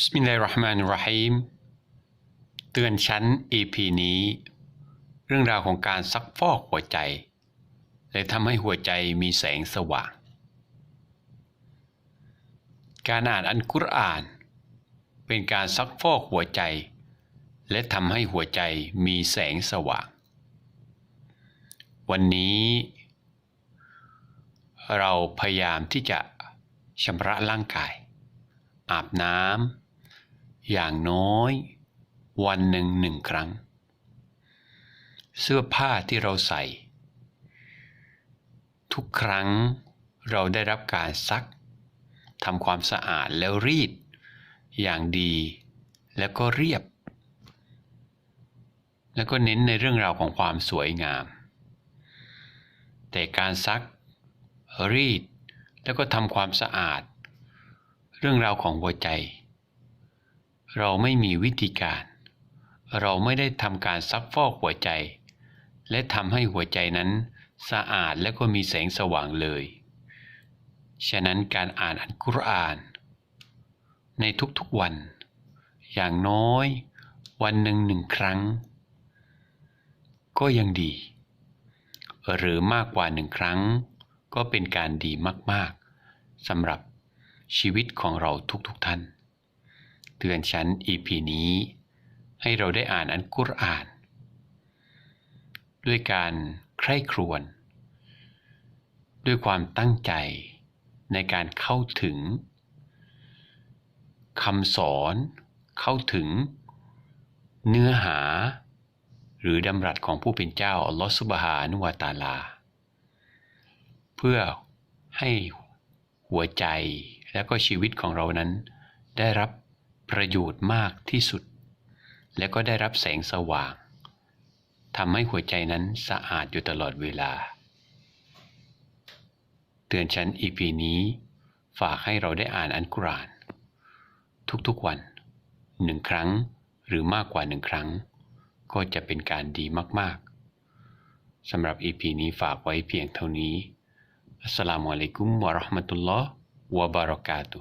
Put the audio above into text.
บิสมิลลาฮิรเราะห์มานิรราะฮีมเตือนชั้น EP นี้ เรื่องราวของการซักฟอกหัวใจ และทำให้หัวใจมีแสงสว่าง การอ่านอันกุรอาน เป็นการซักฟอกหัวใจ และทำให้หัวใจมีแสงสว่าง วันนี้ เราพยายามที่จะชำระร่างกายอาบน้ำ อย่างน้อย วันหนึ่งหนึ่งครั้ง เสื้อผ้าที่เราใส่ ทุกครั้งเราได้รับการซักทำความสะอาดแล้วรีด อย่างดีแล้วก็เรียบ แล้วก็เน้นในเรื่องราวของความสวยงาม แต่การซัก รีด แล้วก็ทำความสะอาด เรื่องราวของหัวใจ เราไม่มีวิธีการ เราไม่ได้ทำการซักฟอกหัวใจ และทำให้หัวใจนั้นสะอาดและก็มีแสงสว่างเลย ฉะนั้นการอ่านอัลกุรอาน ในทุกๆวัน อย่างน้อย วันหนึ่งหนึ่งครั้ง ก็ยังดี หรือมากกว่าหนึ่งครั้ง ก็เป็นการดีมากๆสำหรับชีวิตของเราทุกๆท่าน เตือนฉัน EP นี้ ให้เราได้อ่านอันกุรอาน ด้วยการใคร่ครวญด้วยความตั้งใจในการเข้าถึงคำสอนเข้าถึงเนื้อหา หรือดำรัสของผู้เป็นเจ้าอัลลอฮฺสุบฮานุวาตาลา เพื่อให้หัวใจและก็ชีวิตของเรานั้นได้รับ ประโยชน์มากที่สุด และก็ได้รับแสงสว่างทำให้หัวใจนั้นสะอาดอยู่ตลอดเวลา เตือนฉันอีพีนี้ฝากให้เราได้อ่านอันกุราน ทุกๆวันหนึ่งครั้งหรือมากกว่าหนึ่งครั้ง ก็จะเป็นการดีมากๆสำหรับอีพีนี้ฝากไว้เพียงเท่านี้อัสสลามุอะลัยกุมวะราะห์มะตุลลอฮ์วะบารอกาตุ